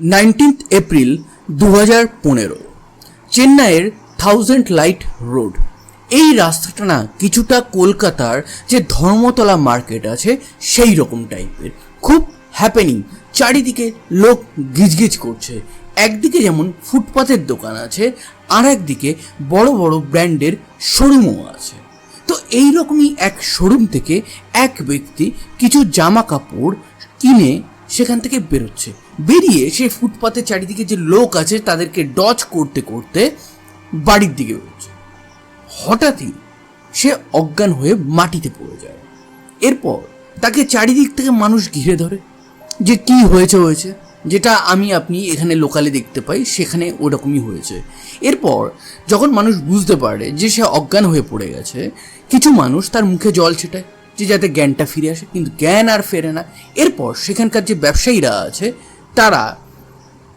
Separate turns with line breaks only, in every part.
Nineteenth April দু হাজার পনেরো, চেন্নাইয়ের থাউজেন্ড লাইট রোড। এই রাস্তাটা না কিছুটা কলকাতার যে ধর্মতলা মার্কেট আছে, সেই রকম টাইপের। খুব হ্যাপেনিং চারিদিকে লোক গিজগিজ করছে। একদিকে যেমন ফুটপাতের দোকান আছে আর একদিকে বড় বড় ব্র্যান্ডের শোরুমও আছে। তো এই রকমই এক শোরুম থেকে এক ব্যক্তি কিছু জামা কাপড় কিনে সেখান থেকে বেরোচ্ছে। বেরিয়ে সে ফুটপাতের চারিদিকে যে লোক আছে, তাদেরকে ডচ করতে করতে বাড়ির দিকে বেরোচ্ছে। হঠাৎই সে অজ্ঞান হয়ে মাটিতে পড়ে যায়। এরপর তাকে চারিদিক থেকে মানুষ ঘিরে ধরে। যে কি হয়েছে হয়েছে। যেটা আমি, আপনি এখানে লোকালে দেখতে পাই, সেখানে ওরকমই হয়েছে। এরপর যখন মানুষ বুঝতে পারে যে সে অজ্ঞান হয়ে পড়ে গেছে, কিছু মানুষ তার মুখে জল ছেটায়। যে যাতে জ্ঞানটা ফিরে আসে, কিন্তু জ্ঞান আর ফেরে না। এরপর সেখানকার যে ব্যবসায়ীরা আছে, তারা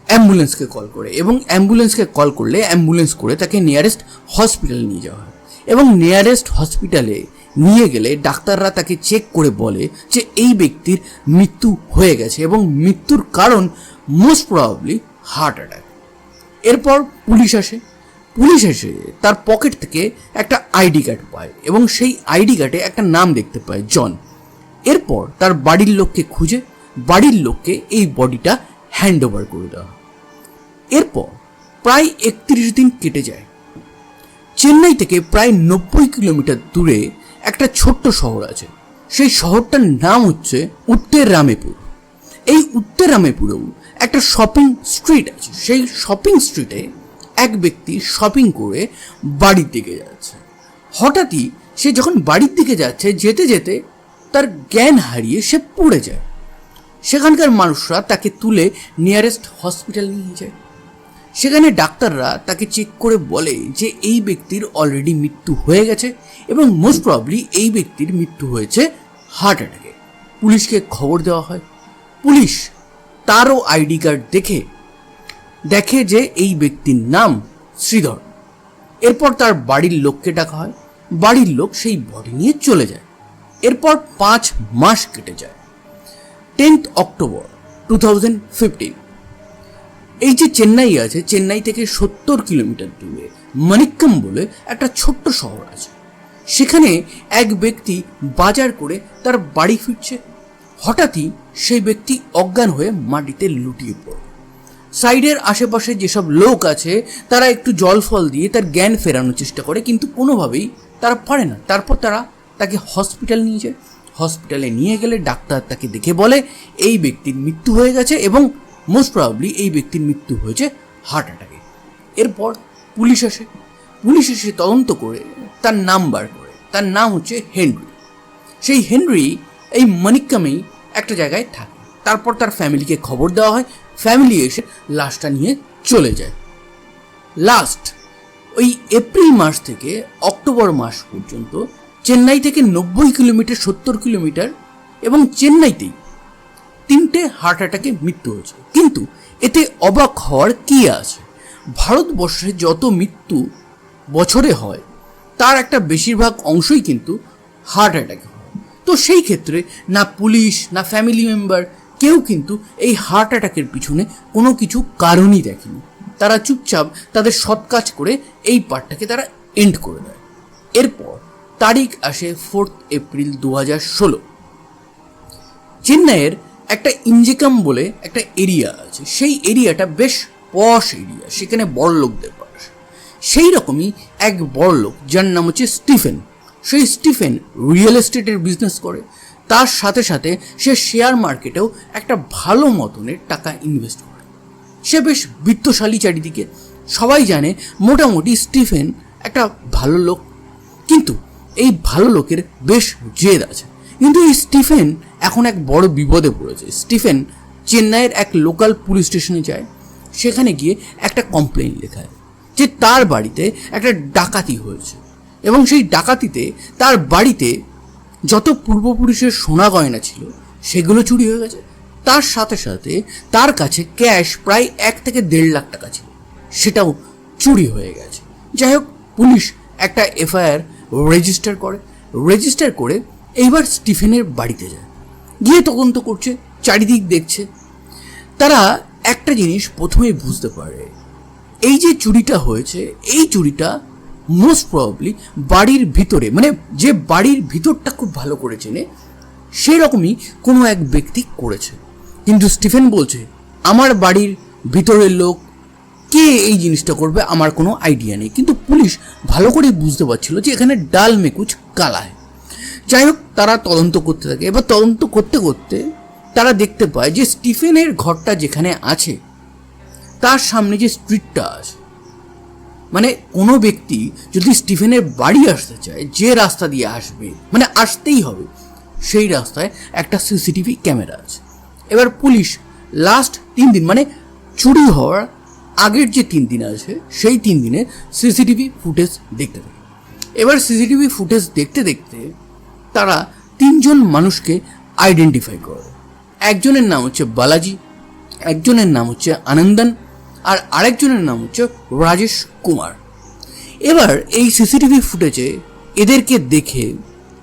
অ্যাম্বুলেন্সকে কল করে এবং অ্যাম্বুলেন্সকে কল করলে অ্যাম্বুলেন্স করে তাকে নিয়ারেস্ট হসপিটালে নিয়ে যাওয়া হয়। এবং নিয়ারেস্ট হসপিটালে নিয়ে গেলে ডাক্তাররা তাকে চেক করে বলে যে এই ব্যক্তির মৃত্যু হয়ে গেছে এবং মৃত্যুর কারণ মোস্ট প্রবাবলি হার্ট অ্যাটাক এরপর পুলিশ আসে। পুলিশ এসে তার পকেট থেকে একটা আইডি কার্ড পায় এবং সেই আইডি কার্ডে একটা নাম দেখতে পায়, জন। এরপর তার বাড়ির লোককে খুঁজে, বাড়ির লোককে এই বডিটা হ্যান্ড ওভার করে দেওয়া এরপর প্রায় একত্রিশ দিন কেটে যায়। চেন্নাই থেকে প্রায় নব্বই কিলোমিটার দূরে একটা ছোট্ট শহর আছে। সেই শহরটার নাম হচ্ছে উত্তর রামেপুর এই উত্তর রামেপুরেও একটা শপিং স্ট্রিট আছে। সেই শপিং স্ট্রিটে এক ব্যক্তি শপিং করে বাড়ির দিকে যাচ্ছে। হঠাৎই সে যখন বাড়ির দিকে যাচ্ছে, যেতে যেতে তার জ্ঞান হারিয়ে সে পড়ে যায়। সেখানকার মানুষরা তাকে তুলে নিয়ারেস্ট হসপিটাল নিয়ে যায়। সেখানে ডাক্তাররা তাকে চেক করে বলে যে এই ব্যক্তির অলরেডি মৃত্যু হয়ে গেছে এবং মোস্ট প্রবলি এই ব্যক্তির মৃত্যু হয়েছে হার্ট অ্যাটাকে পুলিশকে খবর দেওয়া হয়। পুলিশ তারও আইডি কার্ড দেখে দেখে যে এই ব্যক্তির নাম শ্রীধর। এরপর তার বাড়ির লোককে ডাকা হয়। বাড়ির লোক সেই বডি নিয়ে চলে যায়। এরপর পাঁচ মাস কেটে যায়। Tenth October two thousand fifteen. এই যে চেন্নাই আছে, চেন্নাই থেকে সত্তর কিলোমিটার দূরে মানিক্কাম বলে একটা ছোট্ট শহর আছে। সেখানে এক ব্যক্তি বাজার করে তার বাড়ি ফিরছে। হঠাৎই সেই ব্যক্তি অজ্ঞান হয়ে মাটিতে লুটিয়ে পড়ে। সাইডের আশেপাশে যেসব লোক আছে, তারা একটু জল ফল দিয়ে তার জ্ঞান ফেরানোর চেষ্টা করে, কিন্তু কোনোভাবেই তারা পারে না। তারপর তারা তাকে হসপিটাল নিয়ে যায়। হসপিটালে নিয়ে গেলে ডাক্তার তাকে দেখে বলে, এই ব্যক্তির মৃত্যু হয়ে গেছে এবং মোস্ট প্রবাবলি এই ব্যক্তির মৃত্যু হয়েছে হার্ট অ্যাটাকে এরপর পুলিশ আসে। পুলিশ এসে তদন্ত করে তার নাম বার করে। তার নাম হচ্ছে হেনরি। সেই হেনরি এই মনিক্কামেই একটা জায়গায় থাকে। তারপর তার ফ্যামিলিকে খবর দেওয়া হয়। ফ্যামিলি এসে লাশটা নিয়ে চলে যায়। লাস্ট ওই এপ্রিল মাস থেকে অক্টোবর মাস পর্যন্ত চেন্নাই থেকে নব্বই কিলোমিটার, সত্তর কিলোমিটার এবং চেন্নাইতেই তিনটে হার্ট অ্যাটাকে মৃত্যু হয়েছে। কিন্তু এতে অবাক হওয়ার কি আছে? ভারতবর্ষে যত মৃত্যু বছরে হয়, তার একটা বেশিরভাগ অংশই কিন্তু হার্ট অ্যাটাকে হয়। তো সেই ক্ষেত্রে না পুলিশ, না ফ্যামিলি মেম্বার কেউ কিন্তু এই হার্ট অ্যাটাকের পিছনে কোনো কিছু কারণই দেখেনি। তারা চুপচাপ তাদের সৎ কাজ করে এই পার্টটাকে তারা এন্ড করে দেয়। এরপর তারিখ আসে ফোর্থ এপ্রিল দু হাজার ষোলো। চেন্নাইয়ের একটা ইঞ্জিকাম বলে একটা এরিয়া আছে। সেই এরিয়াটা বেশ পশ এরিয়া সেখানে বড় লোকদের বাস সেই রকমই এক বড় লোক যার নাম হচ্ছে স্টিফেন। সেই স্টিফেন রিয়েল এস্টেটের বিজনেস করে। তার সাথে সাথে সে শেয়ার মার্কেটেও একটা ভালো মতনের টাকা ইনভেস্ট করে। সে বেশ বিত্তশালী চারিদিকে। সবাই জানে মোটামুটি স্টিফেন একটা ভালো লোক। কিন্তু এই ভালো লোকের বেশ জেদ আছে। কিন্তু এই স্টিফেন এখন এক বড় বিপদে পড়েছে। স্টিফেন চেন্নাইয়ের এক লোকাল পুলিশ স্টেশনে যায়। সেখানে গিয়ে একটা কমপ্লেন লেখায় যে তার বাড়িতে একটা ডাকাতি হয়েছে। এবং সেই ডাকাতিতে তার বাড়িতে যত পূর্বপুরুষের সোনা গয়না ছিল, সেগুলো চুরি হয়ে গেছে। তার সাথে সাথে তার কাছে ক্যাশ প্রায় এক থেকে দেড় লাখ টাকা ছিল। সেটাও চুরি হয়ে গেছে। যাই হোক, পুলিশ একটা এফআইআর রেজিস্টার করে। রেজিস্টার করে এইবার স্টিফেনের বাড়িতে যায়। গিয়ে তদন্ত করছে, চারিদিক দেখছে। তারা একটা জিনিস প্রথমেই বুঝতে পারে। এই যে চুরিটা হয়েছে, এই চুরিটা মোস্ট প্রবাবলি বাড়ির ভিতরে মানে যে বাড়ির ভিতরটা খুব ভালো করে চেনে, সেই রকমই কোনো এক ব্যক্তি করেছে। কিন্তু স্টিফেন বলছে, আমার বাড়ির ভিতরের লোক, কে এই জিনিসটা করবে আমার কোনো আইডিয়া নেই। কিন্তু পুলিশ ভালো করে বুঝতে পারছিল যে এখানে ডাল মেকুচ কালায়। যাই হোক, তারা তদন্ত করতে থাকে। এবার তদন্ত করতে করতে তারা দেখতে পায় যে স্টিফেনের ঘরটা যেখানে আছে, তার সামনে যে স্ট্রিটটা আছে মানে কোনো ব্যক্তি যদি স্টিফেনের বাড়ি আসতে চায়, যে রাস্তা দিয়ে আসবে মানে আসতেই হবে, সেই রাস্তায় একটা সিসিটিভি ক্যামেরা আছে। এবার পুলিশ লাস্ট তিন দিন মানে চুরি হওয়ার আগের যে তিন দিন আছে, সেই তিন দিনে সিসিটিভি ফুটেজ দেখতে থাকে। এবার সিসিটিভি ফুটেজ দেখতে দেখতে তারা তিনজন মানুষকে আইডেন্টিফাই করে। একজনের নাম হচ্ছে বালাজি, একজনের নাম হচ্ছে আনন্দন আর আরেকজনের নাম হচ্ছে রাজেশ কুমার। এবার এই সিসিটিভি ফুটেজে এদেরকে দেখে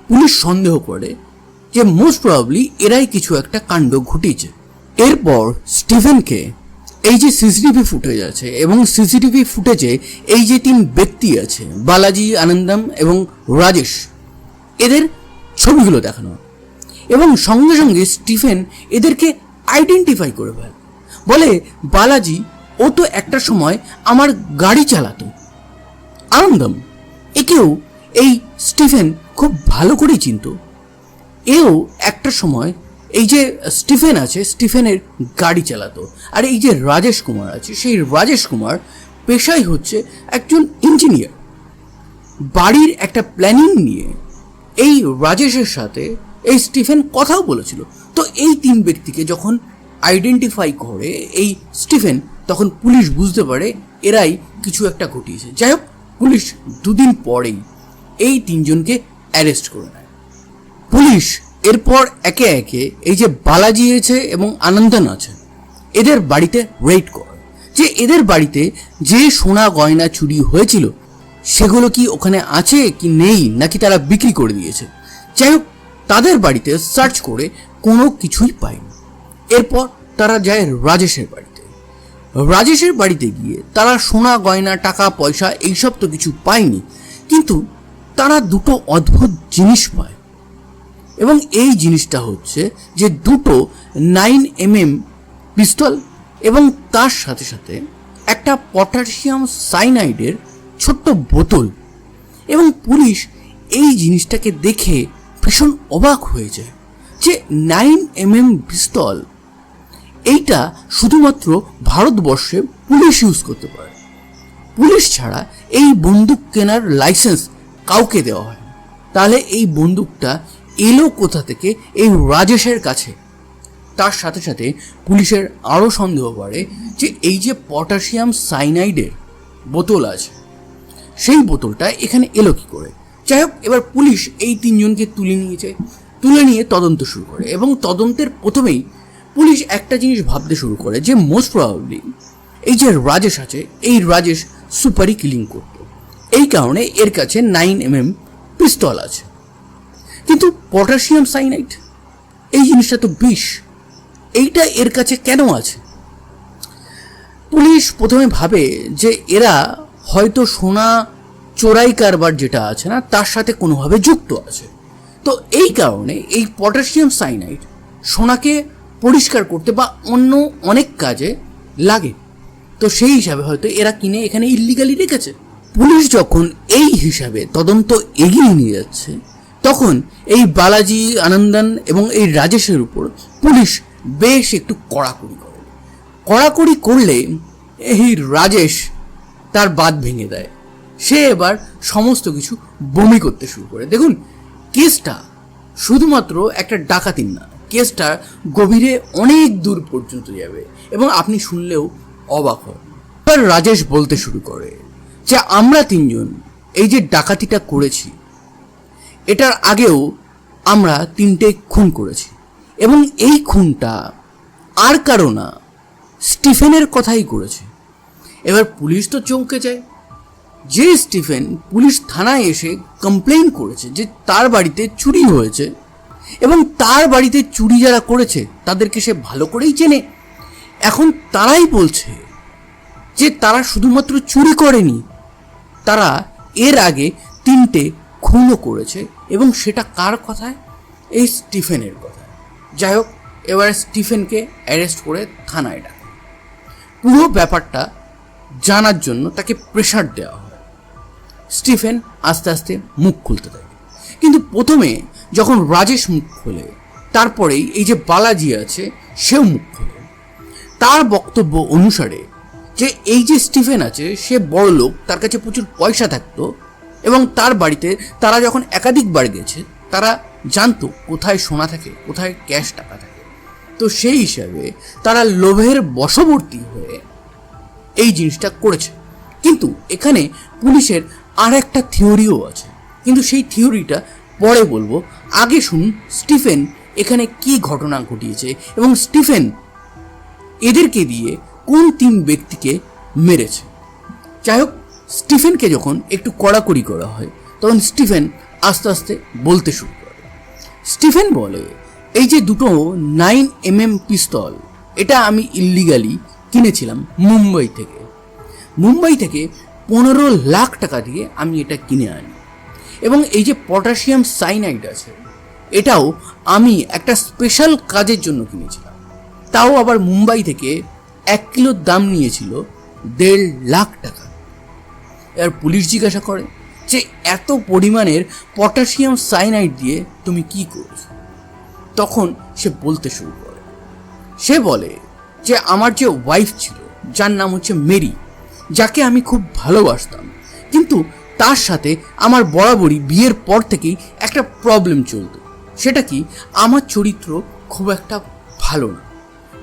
পুলিশ সন্দেহ করে যে মোস্ট প্রবাবলি এরাই কিছু একটা কাণ্ড ঘটিয়েছে। এরপর স্টিফেনকে এই যে সিসিটিভি ফুটেজ আছে এবং সিসিটিভি ফুটেজে এই যে তিন ব্যক্তি আছে, বালাজি, আনন্দম এবং রাজেশ, এদের ছবিগুলো দেখানো। এবং সঙ্গে সঙ্গে স্টিফেন এদেরকে আইডেন্টিফাই করে ফেলে। বলে, বালাজি ও তো একটা সময় আমার গাড়ি চালাতো। আনন্দম, একেও এই স্টিফেন খুব ভালো করেই চিনত। এও একটা সময় এই যে স্টিফেন আছে, স্টিফেনের গাড়ি চালাতো। আর এই যে রাজেশ কুমার আছে, সেই রাজেশ কুমার পেশাই হচ্ছে একজন ইঞ্জিনিয়ার। বাড়ির একটা প্ল্যানিং নিয়ে এই রাজেশের সাথে এই স্টিফেন কথাও বলেছিল। তো এই তিন ব্যক্তিকে যখন আইডেন্টিফাই করে, এই স্টিফেন তখন পুলিশ বুঝতে পারে এরাই কিছু একটা ঘটিয়েছে। যাই হোক, পুলিশ দুদিন পরেই এই তিনজনকে অ্যারেস্ট করে নেয়। পুলিশ এরপর একে একে এই যে বালাজি আছে এবং আনন্দন আছে, এদের বাড়িতে রেড করে। যে এদের বাড়িতে যে সোনা গয়না চুরি হয়েছিল, সেগুলো কি ওখানে আছে কি নেই নাকি তারা বিক্রি করে দিয়েছে? যাই হোক, তাদের বাড়িতে সার্চ করে কোনো কিছুই পায়নি। এরপর তারা যায় রাজেশের বাড়িতে রাজেশের বাড়িতে গিয়ে তারা সোনা, গয়না, টাকা, পয়সা এইসব তো কিছু পায়নি। কিন্তু তারা দুটো অদ্ভুত জিনিস পায়। এবং এই জিনিসটা হচ্ছে যে দুটো নাইন এম এম পিস্তল এবং তার সাথে সাথে একটা পটাশিয়াম সাইনাইডের ছোট্ট বোতল। এবং পুলিশ এই জিনিসটাকে দেখে ভীষণ অবাক হয়ে যায় যে নাইন এম এম পিস্তল এইটা শুধুমাত্র ভারতবর্ষে পুলিশ ইউজ করতে পারে। পুলিশ ছাড়া এই বন্দুক কেনার লাইসেন্স কাউকে দেওয়া হয় তাহলে এই বন্দুকটা এলো কোথা থেকে? এই রাজেশের কাছে। তার সাথে সাথে পুলিশের আরও সন্দেহ করে যে এই যে পটাশিয়াম সাইনাইডের বোতল আছে, সেই বোতলটা এখানে এলো কি করে? যাই হোক, এবার পুলিশ এই তিনজনকে তুলে নিয়েছে। তুলে নিয়ে তদন্ত শুরু করে এবং তদন্তের প্রথমেই পুলিশ একটা জিনিস ভাবতে শুরু করে যে মোস্ট প্রবাবলি এই যে রাজেশ আছে, এই রাজেশ সুপারি কিলিং করত। এই কারণে এর কাছে নাইন এম এম পিস্তল আছে। কিন্তু পটাশিয়াম সাইনাইড এই জিনিসটা তো বিষ, এইটা এর কাছে কেন আছে? পুলিশ প্রথমে ভাবে যে এরা হয়তো সোনা চোরাই কারবার যেটা আছে না, তার সাথে কোনোভাবে যুক্ত আছে। তো এই কারণে এই পটাশিয়াম সাইনাইড সোনাকে পরিষ্কার করতে বা অন্য অনেক কাজে লাগে। তো সেই হিসাবে হয়তো এরা কিনে এখানে ইল্লিগালি রেখেছে। পুলিশ যখন এই হিসাবে তদন্ত এগিয়ে নিয়ে যাচ্ছে, তখন এই বালাজি, আনন্দন এবং এই রাজেশের উপর পুলিশ বেশ একটু কড়াকড়ি করে। কড়াকড়ি করলে এই রাজেশ তার বাদ ভেঙে দেয়। সে এবার সমস্ত কিছু বমি করতে শুরু করে। দেখুন, কেসটা শুধুমাত্র একটা ডাকাতির না কেসটা গভীরে অনেক দূর পর্যন্ত যাবে এবং আপনি শুনলেও অবাক হন। এবার রাজেশ বলতে শুরু করে যে, আমরা তিনজন, এই যে ডাকাতিটা করেছি, এটার আগেও আমরা তিনটে খুন করেছি এবং এই খুনটা আর কারও না, স্টিফেনের কথাই করেছে। এবার পুলিশ তো চমকে যায়। যে স্টিফেন পুলিশ থানায় এসে কমপ্লেন করেছে যে তার বাড়িতে চুরি হয়েছে এবং তার বাড়িতে চুরি যারা করেছে, তাদেরকে সে ভালো করেই চেনে। এখন তারাই বলছে যে তারা শুধুমাত্র চুরি করেনি, তারা এর আগে তিনটে খুনও করেছে এবং সেটা কার কথায়? এই স্টিফেনের কথায়। যাই হোক, এবারে স্টিফেনকে অ্যারেস্ট করে থানায় ডাকে। পুরো ব্যাপারটা জানার জন্য তাকে প্রেশার দেওয়া হয়। স্টিফেন আস্তে আস্তে মুখ খুলতে থাকে। কিন্তু প্রথমে যখন রাজেশ মুখ খোলে, তারপরেই এই যে বালাজি আছে, সেও মুখ খোলে। তার বক্তব্য অনুসারে যে এই যে স্টিফেন আছে, সে বড় লোক, তার কাছে প্রচুর পয়সা থাকতো এবং তার বাড়িতে তারা যখন একাধিকবার গেছে, তারা জানতো কোথায় সোনা থাকে, কোথায় ক্যাশ টাকা থাকে। তো সেই হিসাবে তারা লোভের বশবর্তী হয়ে এই জিনিসটা করেছে। কিন্তু এখানে পুলিশের আর একটা থিওরিও আছে। কিন্তু সেই থিওরিটা পরে বলব, আগে শুনুন স্টিফেন এখানে কি ঘটনা ঘটিয়েছে এবং স্টিফেন এদেরকে দিয়ে কোন তিন ব্যক্তিকে মেরেছে। যাই হোক, স্টিফেনকে যখন একটু কড়াকড়ি করা হয়, তখন স্টিফেন আস্তে আস্তে বলতে শুরু করে। স্টিফেন বলে, এই যে দুটো নাইন এম এম পিস্তল, এটা আমি ইল্লিগালি কিনেছিলাম মুম্বাই থেকে। মুম্বাই থেকে পনেরো লাখ টাকা দিয়ে আমি এটা কিনে আনি। এবং এই যে পটাশিয়াম সাইনাইড আছে, এটাও আমি একটা স্পেশাল কাজের জন্য কিনেছিলাম। তাও আবার মুম্বাই থেকে এক কিলোর দাম নিয়েছিল দেড় লাখ টাকা। এবার পুলিশ জিজ্ঞাসা করে যে, এত পরিমাণের পটাশিয়াম সাইনাইড দিয়ে তুমি কি করছ? তখন সে বলতে শুরু করে। সে বলে যে, আমার যে ওয়াইফ ছিল, যার নাম হচ্ছে মেরি, যাকে আমি খুব ভালোবাসতাম, কিন্তু তার সাথে আমার বরাবরই বিয়ের পর থেকেই একটা প্রবলেম চলতো। সেটা কি? আমার চরিত্র খুব একটা ভালো না।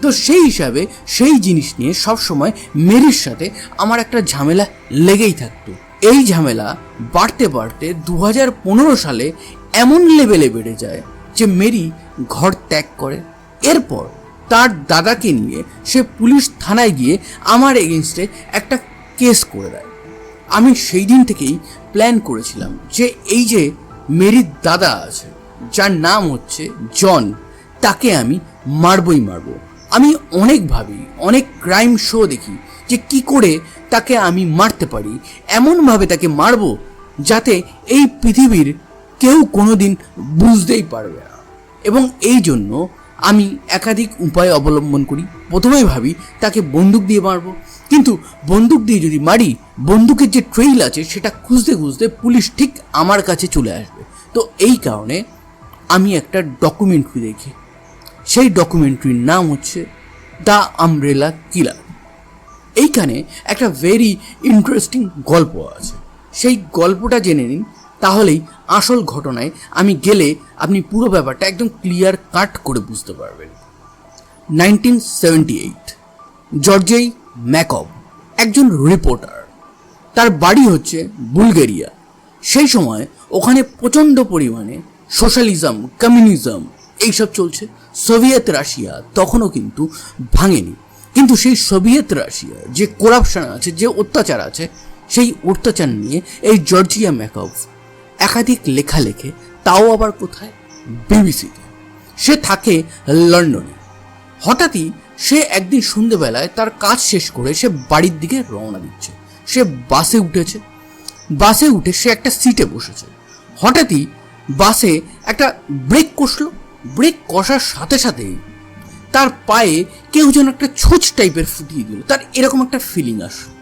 তো সেই হিসাবে সেই জিনিস নিয়ে সবসময় মেরির সাথে আমার একটা ঝামেলা লেগেই থাকতো। এই ঝামেলা বাড়তে বাড়তে দু হাজার পনেরো সালে এমন লেভেলে বেড়ে যায় যে মেরি ঘর ত্যাগ করে। এরপর তার দাদাকে নিয়ে সে পুলিশ থানায় গিয়ে আমার এগেনস্টে একটা কেস করে দেয়। আমি সেই দিন থেকেই প্ল্যান করেছিলাম যে এই যে মেরির দাদা আছে, যার নাম হচ্ছে জন, তাকে আমি মারবই মারবো। আমি অনেক ভাবি, অনেক ক্রাইম শো দেখি যে কি করে তাকে আমি মারতে পারি, এমনভাবে তাকে মারবো যাতে এই পৃথিবীর কেউ কোনোদিন বুঝতেই পারবে না। এবং এই জন্য আমি একাধিক উপায় অবলম্বন করি। প্রথমেই ভাবি, তাকে বন্দুক দিয়ে মারবো। কিন্তু বন্দুক দিয়ে যদি মারি, বন্দুকের যে ট্রেইল আছে, সেটা খুঁজতে খুঁজতে পুলিশ ঠিক আমার কাছে চলে আসবে। তো এই কারণে আমি একটা ডকুমেন্টারি দেখি। সেই ডকুমেন্টারির নাম হচ্ছে দ্য আমব্রেলা কিলার। এইখানে একটা ভেরি ইন্টারেস্টিং গল্প আছে। সেই গল্পটা জেনে নিন, তাহলেই আসল ঘটনায় আমি গেলে আপনি পুরো ব্যাপারটা একদম ক্লিয়ার কাট করে বুঝতে পারবেন। নাইনটিন সেভেন্টি এইট জর্জেই ম্যাকব একজন রিপোর্টার তার বাড়ি হচ্ছে বুলগেরিয়া। সেই সময় ওখানে প্রচণ্ড পরিমাণে সোশ্যালিজম কমিউনিজম এইসব চলছে। সোভিয়েত রাশিয়া তখনও কিন্তু ভাঙেনি। কিন্তু সেই সোভিয়েত রাশিয়া যে করাপশন আছে, যে অত্যাচার আছে, সেই অত্যাচার নিয়ে এই জর্জিয়া ম্যাকভ একাধিক লেখা লেখে তাও আবার কোথায় বিবিসিতে। সে থাকে লন্ডনে। হঠাৎই সে একদিন সন্ধেবেলায় তার কাজ শেষ করে সে বাড়ির দিকে রওনা দিচ্ছে। সে বাসে উঠেছে। বাসে উঠে সে একটা সিটে বসেছে। হঠাৎই বাসে একটা ব্রেক কষলো। ব্রেক কষার সাথে সাথেই তার পায়ে কেউ যেন একটা ছোচ টাইপের ফুটিয়ে দিল। তার এরকম একটা ফিলিং আসলো।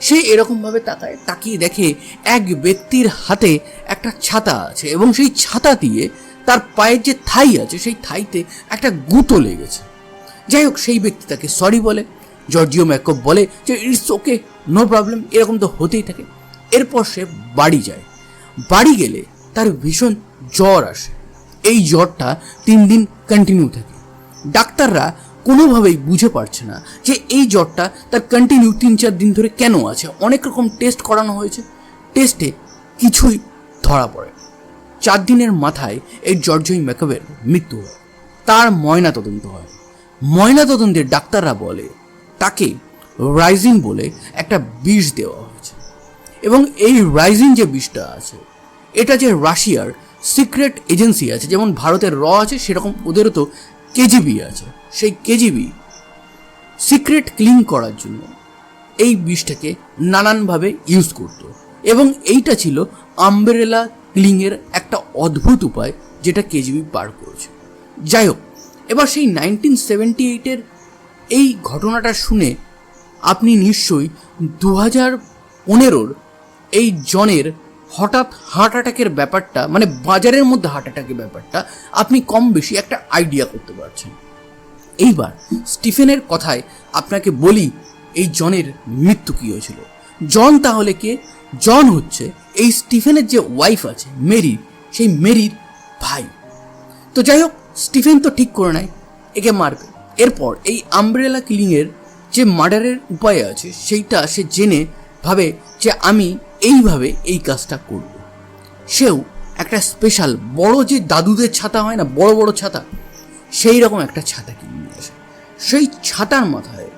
সে এরকমভাবে তাকায়, তাকিয়ে দেখে এক ব্যক্তির হাতে একটা ছাতা আছে এবং সেই ছাতা দিয়ে তার পায়ের যে থাই আছে, সেই থাইতে একটা গুঁতো লেগেছে। যাই হোক, সেই ব্যক্তি তাকে সরি বলে জর্জিও ম্যাকব বলে যে ইটস ওকে নো প্রবলেম এরকম তো হতেই থাকে। এরপর সে বাড়ি যায়। বাড়ি গেলে তার ভীষণ জ্বর আসে। এই জ্বরটা তিন দিন কন্টিনিউ থাকে। ডাক্তাররা কোনোভাবেই বুঝে পারছে না যে, এই জ্বরটা তার কন্টিনিউ তিন চার দিন ধরে কেন আছে? অনেক রকম টেস্ট করানো হয়েছে। টেস্টে কিছুই ধরা পড়ে চার দিনের মাথায় এই জর্জই মেকবের মৃত্যু হয়। তার ময়না তদন্ত হয়। ময়না তদন্তের ডাক্তাররা বলে, তাকে রাইজিন বলে একটা বিষ দেওয়া হয়েছে। এবং এই রাইজিন যে বিষটা আছে, এটা যে রাশিয়ার সিক্রেট এজেন্সি আছে, যেমন ভারতের র আছে, সেরকম ওদেরও তো কেজিবি আছে। সেই কেজিবি সিক্রেট ক্লিন করার জন্য এই বিষটাকে নানানভাবে ইউজ করত। এবং এইটা ছিল আমব্রেলা ক্লিংয়ের একটা অদ্ভুত উপায়, যেটা কেজিবি পার করেছে। যাই হোক এবার সেই নাইনটিন সেভেন্টি এইটের এই ঘটনাটা শুনে আপনি নিশ্চয়ই দু হাজার পনেরোর এই জনের হঠাৎ হার্ট অ্যাটাকের ব্যাপারটা মানে বাজারের মধ্যে হার্ট অ্যাটাকের ব্যাপারটা, আপনি কম বেশি একটা আইডিয়া করতে পারছেন। এইবার স্টিফেনের কথায় আপনাকে বলি, এই জনের মৃত্যু কী হয়েছিল? জন তাহলে কে? জন হচ্ছে এই স্টিফেনের যে ওয়াইফ আছে, মেরি, সেই মেরির ভাই। তো যাই হোক স্টিফেন তো ঠিক করে নেয় একে মারবে। এরপর এই আমব্রেলা কিলিংয়ের যে মার্ডারের উপায় আছে, সেইটা সে জেনে ভাবে যে আমি এইভাবে এই কাজটা করব। সেও একটা স্পেশাল বড় যে দাদুদের ছাতা হয় না, বড় বড় ছাতা, সেই রকম একটা ছাতা কিনে নিয়ে আসে। সেই ছাতার মাথায়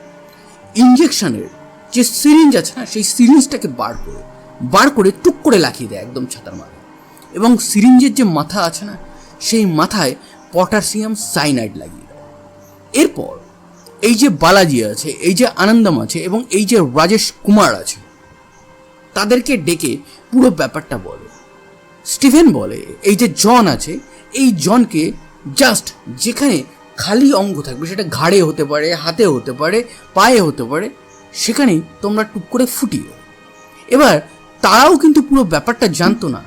ইঞ্জেকশনের যে সিরিঞ্জ আছে না, সেই সিরিঞ্জটাকে বার করে বার করে টুক করে লাখিয়ে দেয় একদম ছাতার মাথায়। এবং সিরিঞ্জের যে মাথা আছে না, সেই মাথায় পটাশিয়াম সাইনাইড লাগিয়ে দেয়। এরপর এই যে বালাজি আছে, এই যে আনন্দম আছে এবং এই যে রাজেশ কুমার আছে, তাদেরকে ডেকে পুরো ব্যাপারটা বলে। স্টিফেন বলে, এই যে জন আছে, এই জনকে জাস্ট যেখানে খালি অঙ্গ থাকবে, সেটা ঘাড়ে হতে পারে, হাতে হতে পারে, পায়ে হতে পারে, সেখানেই তোমরা টুক করে ফুটিও। এবার তারাও কিন্তু পুরো ব্যাপারটা জানতো না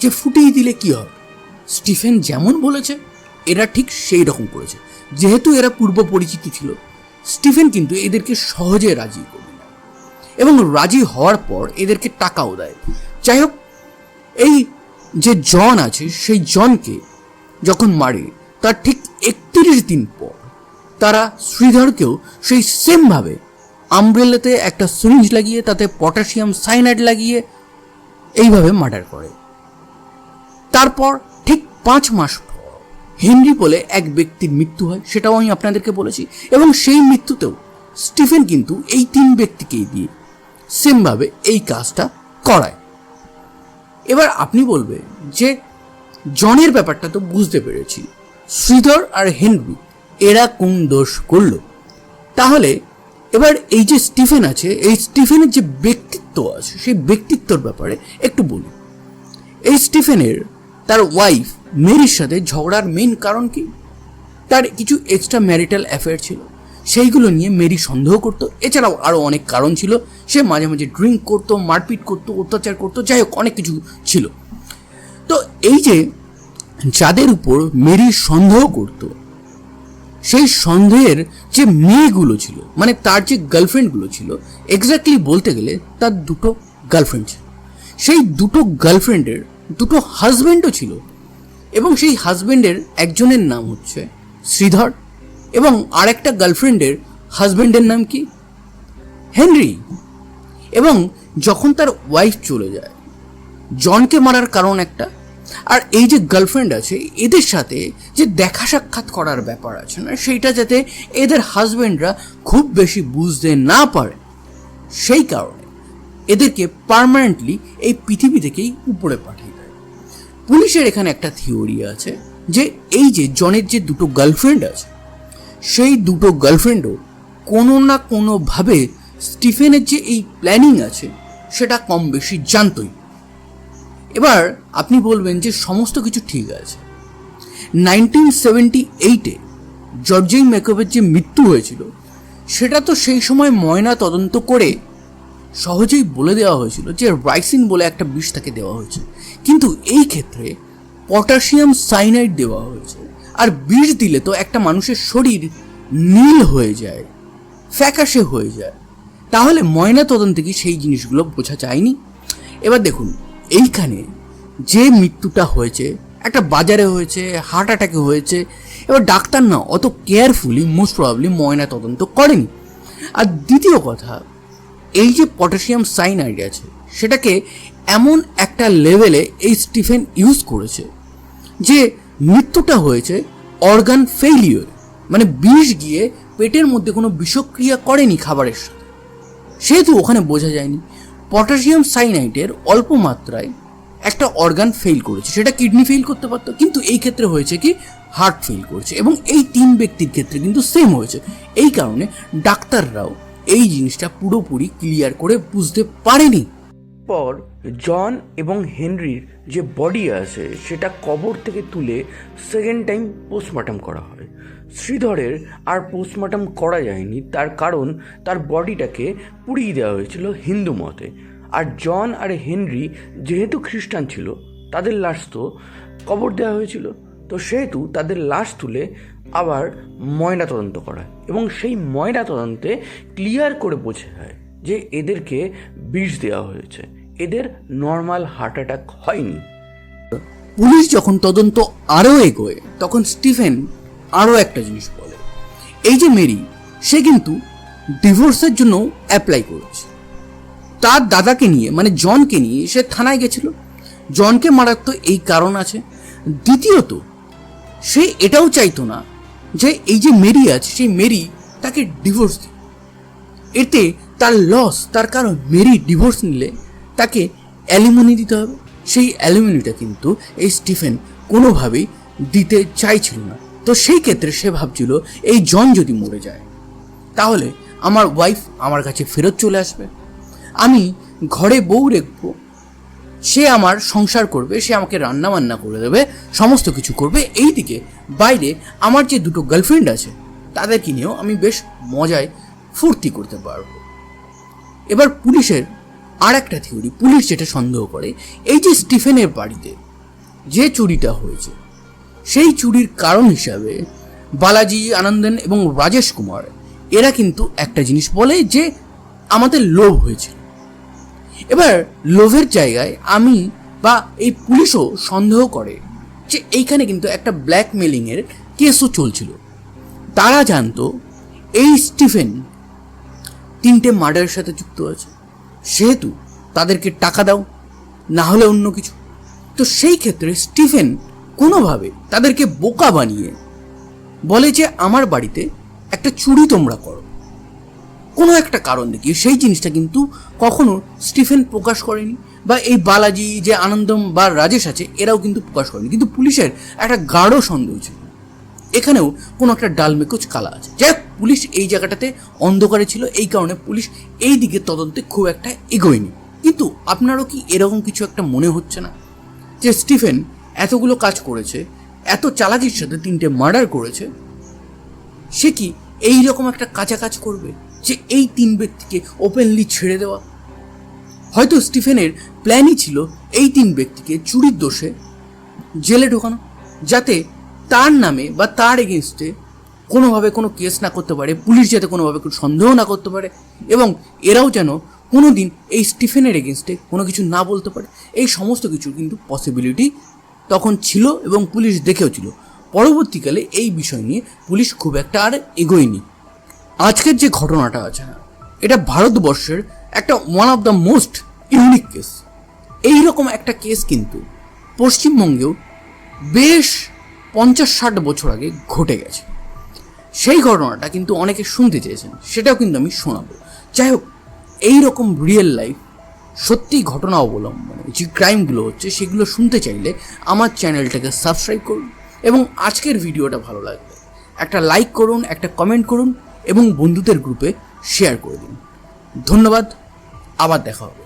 যে ফুটিয়ে দিলে কি হবে। স্টিফেন যেমন বলেছে এরা ঠিক সেই রকম করেছে। যেহেতু এরা পূর্ব পরিচিত ছিল, স্টিফেন কিন্তু এদেরকে সহজে রাজি করবে এবং রাজি হওয়ার পর এদেরকে টাকাও দেয় যাই হোক, এই যে জন আছে, সেই জনকে যখন মারে, তার ঠিক একত্রিশ দিন পর তারা শ্রীধরকেও সেই সেমভাবে আমব্রেলাতে একটা সিরিঞ্জ লাগিয়ে, তাতে পটাশিয়াম সাইনাইড লাগিয়ে এইভাবে মার্ডার করে। তারপর ঠিক পাঁচ মাস পর হেনরি বলে এক ব্যক্তির মৃত্যু হয়, সেটাও আমি আপনাদেরকে বলেছি। এবং সেই মৃত্যুতেও স্টিফেন কিন্তু এই তিন ব্যক্তিকেই দিয়ে সেমভাবে এই কাজটা করায়। এবার আপনি বলবেন যে, জনের ব্যাপারটা তো বুঝতে পেরেছি। শ্রীধর আর হেনরি, এরা কোন দোষ করল? তাহলে এবার এই যে স্টিফেন আছে, এই স্টিফেনের যে ব্যক্তিত্ব আছে, সেই ব্যক্তিত্বর ব্যাপারে একটু বলি। এই স্টিফেনের তার ওয়াইফ মেরির সাথে ঝগড়ার মেন কারণ কি? তার কিছু এক্সট্রা ম্যারিটাল অ্যাফেয়ার ছিল। সেইগুলো নিয়ে মেরি সন্দেহ করতো। এছাড়াও আরও অনেক কারণ ছিল। সে মাঝে মাঝে ড্রিঙ্ক করতো, মারপিট করতো, অত্যাচার করতো, যাই হোক, অনেক কিছু ছিল। তো এই যে যাদের উপর মেরি সন্দেহ করতো, সেই সন্দেহের যে মেয়েগুলো ছিল মানে তার যে গার্লফ্রেন্ডগুলো ছিল এক্স্যাক্টলি বলতে গেলে তার দুটো গার্লফ্রেন্ড ছিল। সেই দুটো গার্লফ্রেন্ডের দুটো হাজব্যান্ডও ছিল। এবং সেই হাজব্যান্ডের একজনের নাম হচ্ছে শ্রীধর এবং আরেকটা গার্লফ্রেন্ডের হাজব্যান্ডের নাম কি? হেনরি। এবং যখন তার ওয়াইফ চলে যায়, জনকে মারার কারণ একটা, আর এই যে গার্লফ্রেন্ড আছে, এদের সাথে যে দেখা সাক্ষাৎ করার ব্যাপার আছে না, সেইটা যাতে এদের হাজব্যান্ডরা খুব বেশি বুঝতে না পারে, সেই কারণে এদেরকে পার্মানেন্টলি এই পৃথিবী থেকেই উপরে পাঠিয়ে পুলিশের এখানে একটা থিওরি আছে যে এই যে জনের যে দুটো গার্লফ্রেন্ড আছে, সেই দুটো গার্লফ্রেন্ডও কোনো না কোনোভাবে স্টিফেনের যে এই প্ল্যানিং আছে, সেটা কম বেশি জানতই। এবার আপনি বলবেন যে সমস্ত কিছু ঠিক আছে। নাইনটিন সেভেন্টি এইটে জর্জিং মেকবের যে মৃত্যু হয়েছিল, সেটা তো সেই সময় ময়না তদন্ত করে সহজেই বলে দেওয়া হয়েছিল যে রাইসিন বলে একটা বিষ তাকে দেওয়া হয়েছে। কিন্তু এই ক্ষেত্রে পটাশিয়াম সাইনাইড দেওয়া হয়েছে। আর বিষ দিলে তো একটা মানুষের শরীর নীল হয়ে যায়, ফ্যাকাশে হয়ে যায়। তাহলে ময়না তদন্তে কি সেই জিনিসগুলো বোঝা যায়নি? এবার দেখুন, এইখানে যে মৃত্যুটা হয়েছে, একটা বাজারে হয়েছে, হার্ট অ্যাটাকে হয়েছে, এবার ডাক্তার না অত কেয়ারফুলি, মোস্ট প্রবাবলি ময়না তদন্ত করেনি। আর দ্বিতীয় কথা এই যে পটাশিয়াম সাইনাইড আছে, সেটাকে এমন একটা লেভেলে এই স্টিফেন ইউজ করেছে যে মৃত্যুটা হয়েছে অর্গান ফেইলিওর মানে বিষ গিয়ে পেটের মধ্যে কোনো বিষক্রিয়া করেনি খাবারের সাথে। সেহেতু ওখানে বোঝা যায়নি, পটাশিয়াম সাইনাইটের অল্প মাত্রায় একটা অর্গান ফেল করেছে। সেটা কিডনি ফেল করতে পারতো, কিন্তু এই ক্ষেত্রে হয়েছে কি? হার্ট ফেল করছে এবং এই তিন ব্যক্তির ক্ষেত্রে কিন্তু সেম হয়েছে। এই কারণে ডাক্তাররাও এই জিনিসটা পুরোপুরি ক্লিয়ার করে বুঝতে পারেনি।
পর জন এবং হেনরির যে বডি আছে, সেটা কবর থেকে তুলে সেকেন্ড টাইম পোস্টমর্টম করা হয়। শ্রীধরের আর পোস্টমর্টম করা যায়নি, তার কারণ তার বডিটাকে পুড়িয়ে দেওয়া হয়েছিল হিন্দু মতে। আর জন আর হেনরি যেহেতু খ্রিস্টান ছিল, তাদের লাশ তো কবর দেওয়া হয়েছিল। তো সেহেতু তাদের লাশ তুলে আবার ময়না তদন্ত করা এবং সেই ময়না তদন্তে ক্লিয়ার করে বোঝা হয় যে এদেরকে বিষ দেওয়া হয়েছে। এদের নর্মাল হার্ট অ্যাটাক হয়নি।
পুলিশ যখন তদন্ত আরও এগোয়, তখন স্টিফেন আরও একটা জিনিস বলে। এই যে মেরি, সে কিন্তু ডিভোর্সের জন্য অ্যাপ্লাই করেছে। তার দাদাকে নিয়ে মানে জনকে নিয়ে সে থানায় গেছিল। জনকে তো এই কারণ আছে। দ্বিতীয়ত, সে এটাও চাইতো না যে এই যে মেরি আছে, সেই মেরি তাকে ডিভোর্স দিক এতে তার লস তার কারণ মেরি ডিভোর্স নিলে তাকে অ্যালিমনি দিতে হবে। সেই অ্যালিমনিটা কিন্তু এই স্টিফেন কোনোভাবেই দিতে চাইছিল না। তো সেই ক্ষেত্রে সে ভাবছিল, এই জন যদি মরে যায়, তাহলে আমার ওয়াইফ আমার কাছে ফেরত চলে আসবে। আমি ঘরে বউ রেখবো সে আমার সংসার করবে, সে আমাকে রান্না বান্না করে দেবে, সমস্ত কিছু করবে এই দিকে বাইরে আমার যে দুটো গার্লফ্রেন্ড আছে, তাদেরকে নিয়েও আমি বেশ মজায় ফুর্তি করতে পারব। এবার পুলিশের আর একটা থিওরি পুলিশ যেটা সন্দেহ করে, এই যে স্টিফেনের বাড়িতে যে চুরিটা হয়েছে, সেই চুরির কারণ হিসাবে বালাজি আনন্দন এবং রাজেশ কুমার, এরা কিন্তু একটা জিনিস বলে যে আমাদের লোভ হয়েছিল। এবার লোভের জায়গায় আমি বা এই পুলিশও সন্দেহ করে যে এইখানে কিন্তু একটা ব্ল্যাকমেলিংয়ের কেসও চলছিল। তারা জানতো এই স্টিফেন তিনটে মার্ডারের সাথে যুক্ত আছে। সেহেতু তাদেরকে টাকা দাও, না হলে অন্য কিছু। তো সেই ক্ষেত্রে স্টিফেন কোনোভাবে তাদেরকে বোকা বানিয়ে বলে যে, আমার বাড়িতে একটা চুরি তোমরা করো। কোনো একটা কারণ দেখিয়ে সেই জিনিসটা কিন্তু কখনো স্টিফেন প্রকাশ করেনি বা এই বালাজি যে আনন্দম বা রাজেশ আছে এরাও কিন্তু প্রকাশ করেনি। কিন্তু পুলিশের একটা গাঢ় সন্দেহ ছিল। এখানেও কোনো একটা ডাল মেকুচ কালা আছে। যাই হোক, পুলিশ এই জায়গাটাতে অন্ধকারে ছিল। এই কারণে পুলিশ এই দিকে তদন্তে খুব একটা এগোয়নি। কিন্তু আপনারও কি এরকম কিছু একটা মনে হচ্ছে না? যে স্টিফেন এতগুলো কাজ করেছে এত চালাকির সাথে তিনটে মার্ডার করেছে সে কি এই রকম একটা কাঁচা কাজ করবে? যে এই তিন ব্যক্তিকে ওপেনলি ছেড়ে দেওয়া। হয়তো স্টিফেনের প্ল্যানই ছিল এই তিন ব্যক্তিকে চুরির দোষে জেলে ঢোকানো, যাতে তার নামে বা তার এগেনস্টে কোনোভাবে কোনো কেস না করতে পারে, পুলিশ যাতে কোনোভাবে কোনো সন্দেহ না করতে পারে এবং এরাও যেন কোনো দিন এই স্টিফেনের এগেনস্টে কোনো কিছু না বলতে পারে। এই সমস্ত কিছু কিন্তু পসিবিলিটি তখন ছিল এবং পুলিশ দেখেও ছিল। পরবর্তীকালে এই বিষয় নিয়ে পুলিশ খুব একটা আর এগোয়নি। আজকের যে ঘটনাটা আছে না এটা ভারতবর্ষের একটা one of the most unique case এই রকম একটা কেস কিন্তু পশ্চিমবঙ্গেও বেশ পঞ্চাশ ষাট বছর আগে ঘটে গেছে। সেই ঘটনাটা কিন্তু অনেকে শুনতে চেয়েছেন, সেটাও কিন্তু আমি শোনাবো। যাই হোক এই রকম রিয়েল লাইফ সত্যি ঘটনা অবলম্বনে যে ক্রাইমগুলো হচ্ছে, সেগুলো শুনতে চাইলে আমার চ্যানেলটাকে সাবস্ক্রাইব করুন এবং আজকের ভিডিওটা ভালো লাগবে একটা লাইক করুন, একটা কমেন্ট করুন এবং বন্ধুদের গ্রুপে শেয়ার করে দিন। ধন্যবাদ আবার দেখা হবে।